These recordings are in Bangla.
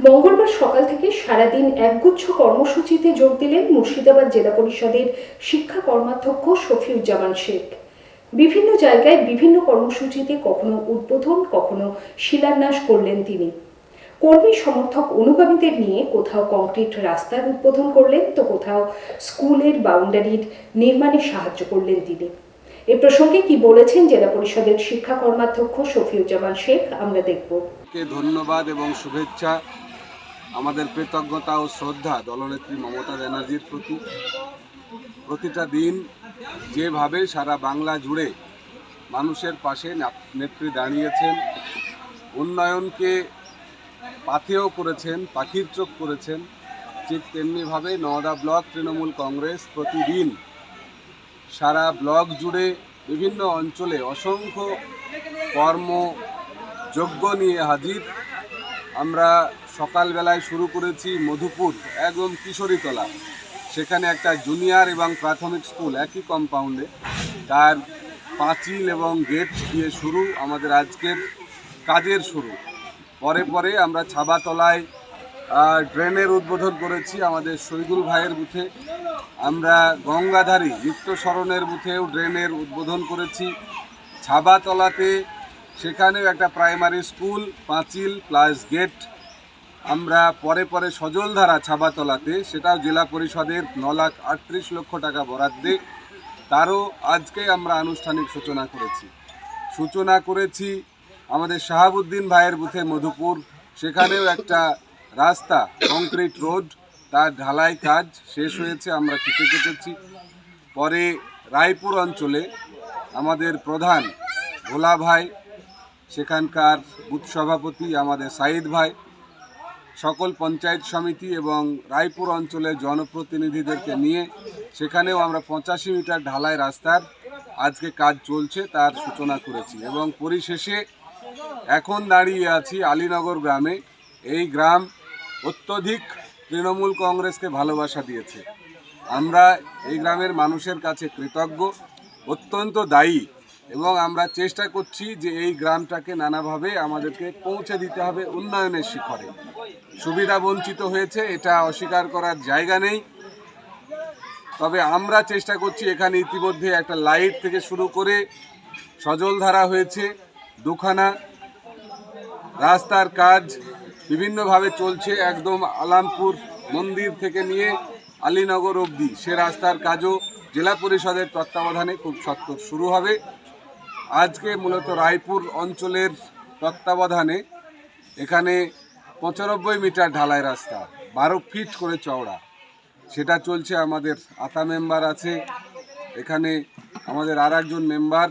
মঙ্গলবার সকাল থেকে সারাদিন একগুচ্ছ কর্মসূচিতে যোগ দিলেন মুর্শিদাবাদ জেলা পরিষদের শিক্ষা কর্মাধ্যক্ষ শফিউজ্জামান শেখ। বিভিন্ন জায়গায় বিভিন্ন কর্মসূচিতে কখনো উদ্বোধন, কখনো শিলান্যাস করলেন তিনি। কর্মী সমর্থক অনুগামীদের নিয়ে কোথাও কংক্রিট রাস্তার উদ্বোধন করলেন তো কোথাও স্কুলের বাউন্ডারির নির্মাণে সাহায্য করলেন তিনি। এ প্রসঙ্গে কি বলেছেন জেলা পরিষদের শিক্ষা কর্মাধ্যক্ষ শফিউজ্জামান শেখ, আমরা দেখব। ধন্যবাদ এবং শুভেচ্ছা আমাদের কৃতজ্ঞতা ও শ্রদ্ধা দলনেত্রী মমতা ব্যানার্জির প্রতি। প্রতিটা দিন যেভাবে সারা বাংলা জুড়ে মানুষের পাশে নেত্রী দাঁড়িয়েছেন, উন্নয়নকে পাথেয় করেছেন, পাখির চোখ করেছেন, ঠিক তেমনিভাবে নওদা ব্লক তৃণমূল কংগ্রেস প্রতিদিন সারা ব্লক জুড়ে বিভিন্ন অঞ্চলে অসংখ্য কর্ম যজ্ঞ নিয়ে হাজির। আমরা সকালবেলায় শুরু করেছি মধুপুর একদম কিশোরীতলা। সেখানে একটা জুনিয়র এবং প্রাথমিক স্কুল একই কম্পাউন্ডে তার পাঁচিল এবং গেট দিয়ে শুরু আমাদের আজকের কাজের শুরু। পরে পরে আমরা ছাবাতলায় ড্রেনের উদ্বোধন করেছি আমাদের শহীদুল ভাইয়ের বুথে। আমরা গঙ্গাধারী নিত্য স্মরণের বুথেও ড্রেনের উদ্বোধন করেছি। ছাবাতলাতে সেখানেও একটা প্রাইমারি স্কুল পাঁচিল প্লাস গেট আমরা পরে পরে সজলধারা ছাবাতলাতে, সেটাও জেলা পরিষদের ন লাখ আটত্রিশ লক্ষ টাকা বরাদ্দে, তারও আজকে আমরা আনুষ্ঠানিক সূচনা করেছি। সূচনা করেছি আমাদের শাহাবুদ্দিন ভাইয়ের বুথে মধুপুর, সেখানেও একটা রাস্তা কংক্রিট রোড তার ঢালাই কাজ শেষ হয়েছে, আমরা কেটে কেটেছি পরে রায়পুর অঞ্চলে আমাদের প্রধান ভোলা ভাই, সেখানকার বুথ সভাপতি আমাদের সাইদ ভাই সকল পঞ্চায়েত সমিতি এবং রায়পুর অঞ্চলের জনপ্রতিনিধিদেরকে নিয়ে সেখানেও আমরা পঁচাশি মিটার ঢালাই রাস্তার আজকে কাজ চলছে, তার সূচনা করেছি এবং পরিশেষে এখন দাঁড়িয়ে আছি আলীনগর গ্রামে। এই গ্রাম অত্যধিক তৃণমূল কংগ্রেসকে ভালোবাসা দিয়েছে। আমরা এই গ্রামের মানুষের কাছে কৃতজ্ঞ, অত্যন্ত দায়ী এবং আমরা চেষ্টা করছি যে এই গ্রামটাকে নানাভাবে আমাদেরকে পৌঁছে দিতে হবে উন্নয়নের শিখরে। সুবিধা বঞ্চিত হয়েছে, এটা অস্বীকার করার জায়গা নেই। তবে আমরা চেষ্টা করছি এখানে ইতিমধ্যে একটা লাইট থেকে শুরু করে সজলধারা হয়েছে, দুখানা, রাস্তার কাজ বিভিন্নভাবে চলছে, একদম আলামপুর মন্দির থেকে নিয়ে আলীনগর অবধি। সে রাস্তার কাজও জেলা পরিষদের তত্ত্বাবধানে খুব সত্তর শুরু হবে। আজকে মূলত রায়পুর অঞ্চলের তত্ত্বাবধানে এখানে পঁচানব্বই মিটার ঢালাই রাস্তা, বারো ফিট করে চওড়া। সেটা চলছে আমাদের আতা মেম্বার আছে, এখানে আমাদের আর একজন মেম্বার,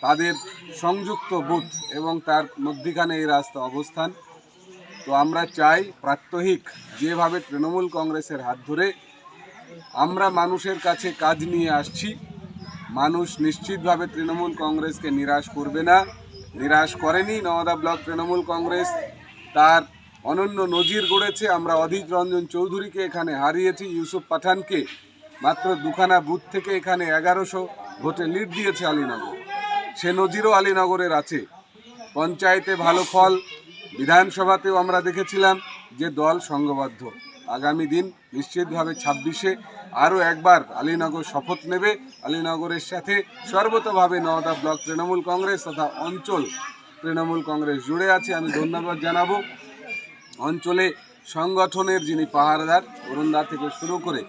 তাদের সংযুক্ত বুথ এবং তার মধ্যিখানে এই রাস্তা অবস্থান। তো আমরা চাই প্রাত্যহিক যেভাবে তৃণমূল কংগ্রেসের হাত ধরে আমরা মানুষের কাছে কাজ নিয়ে আসছি মানুষ নিশ্চিতভাবে তৃণমূল কংগ্রেসকে নিরাশ করবে না। নিরাশ করেনি নওদা ব্লক তৃণমূল কংগ্রেস। তার অনন্য নজির গড়েছে আমরা অধীর রঞ্জন চৌধুরীকে এখানে হারিয়েছি, ইউসুফ পাঠানকে। মাত্র দুখানা বুথ থেকে এখানে এগারোশো ভোটে লিড দিয়েছে আলীনগর। সে নজিরও আলীনগরের আছে। পঞ্চায়েতে ভালো ফল, বিধানসভাতেও আমরা দেখেছিলাম যে দল সংঘবদ্ধ। আগামী দিন নিশ্চিতভাবে ছাব্বিশে আরও একবার আলীনগর শপথ নেবে। আলীনগরের সাথে সর্বতভাবে নওদা ব্লক তৃণমূল কংগ্রেস তথা অঞ্চল তৃণমূল কংগ্রেস জুড়ে আছে। আমি ধন্যবাদ জানাব। অঞ্চলে সংগঠনের যিনি পাহারাদার, অরুণদা থেকে শুরু করে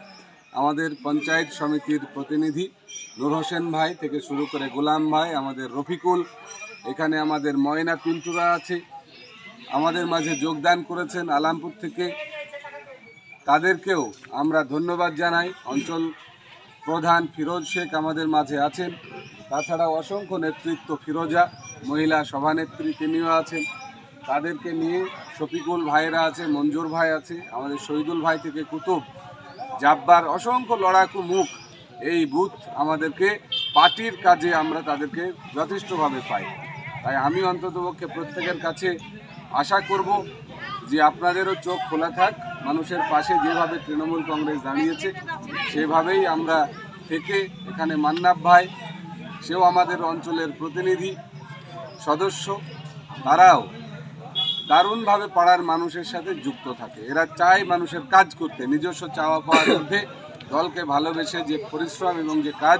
আমাদের পঞ্চায়েত সমিতির প্রতিনিধি নূর হোসেন ভাই থেকে শুরু করে গোলাম ভাই, আমাদের রফিকুল, এখানে আমাদের ময়না পিন্টুরা আছে। আমাদের মাঝে যোগদান করেছেন আলামপুর থেকে তাদেরকেও আমরা ধন্যবাদ জানাই। অঞ্চল প্রধান ফিরোজ শেখ আমাদের মাঝে আছেন। তাছাড়া অসংখ্য নেতৃত্ব ফিরোজা, মহিলা সভানেত্রী তিনিও আছেন। তাদেরকে নিয়ে শফিকুল ভাইরা আছে, মঞ্জুর ভাই আছে, আমাদের শহীদুল ভাই থেকে কুতুব, জাব্বার অসংখ্য লড়াকু মুখ এই বুথ আমাদেরকে পার্টির কাজে আমরা তাদেরকে যথেষ্টভাবে পাই। তাই আমি অন্ততপক্ষে প্রত্যেকের কাছে আশা করব যে আপনাদেরও চোখ খোলা থাক। মানুষের পাশে যেভাবে তৃণমূল কংগ্রেস দাঁড়িয়েছে, সেভাবেই আমরা থেকে এখানে মান্নাব ভাই, সেও আমাদের অঞ্চলের প্রতিনিধি, সদস্য, তারাও দারুণভাবে পাড়ার মানুষের সাথে যুক্ত থাকে। এরা চায় মানুষের কাজ করতে, নিজস্ব চাওয়া পাওয়ার মধ্যে দলকে ভালোবেসে যে পরিশ্রম এবং যে কাজ,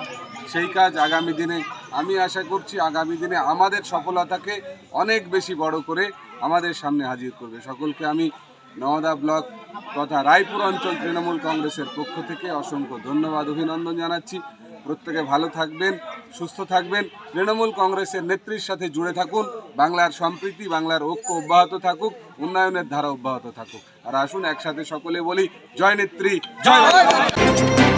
সেই কাজ আগামী দিনে আমি আশা করছি আগামী দিনে আমাদের সফলতাকে অনেক বেশি বড় করে আমাদের সামনে হাজির করবে। সকলকে আমি নওদা ব্লক তথা রায়পুর অঞ্চল তৃণমূল কংগ্রেসের পক্ষ থেকে অসংখ্য ধন্যবাদ, অভিনন্দন জানাচ্ছি। প্রত্যেকে ভালো থাকবেন, সুস্থ থাকবেন। তৃণমূল কংগ্রেসের নেত্রীর সাথে জুড়ে থাকুন। বাংলার সম্প্রীতি, বাংলার ঐক্য অব্যাহত থাকুক, উন্নয়নের ধারা অব্যাহত থাকুক। আর আসুন একসাথে সকলে বলি, জয় নেত্রী, জয়।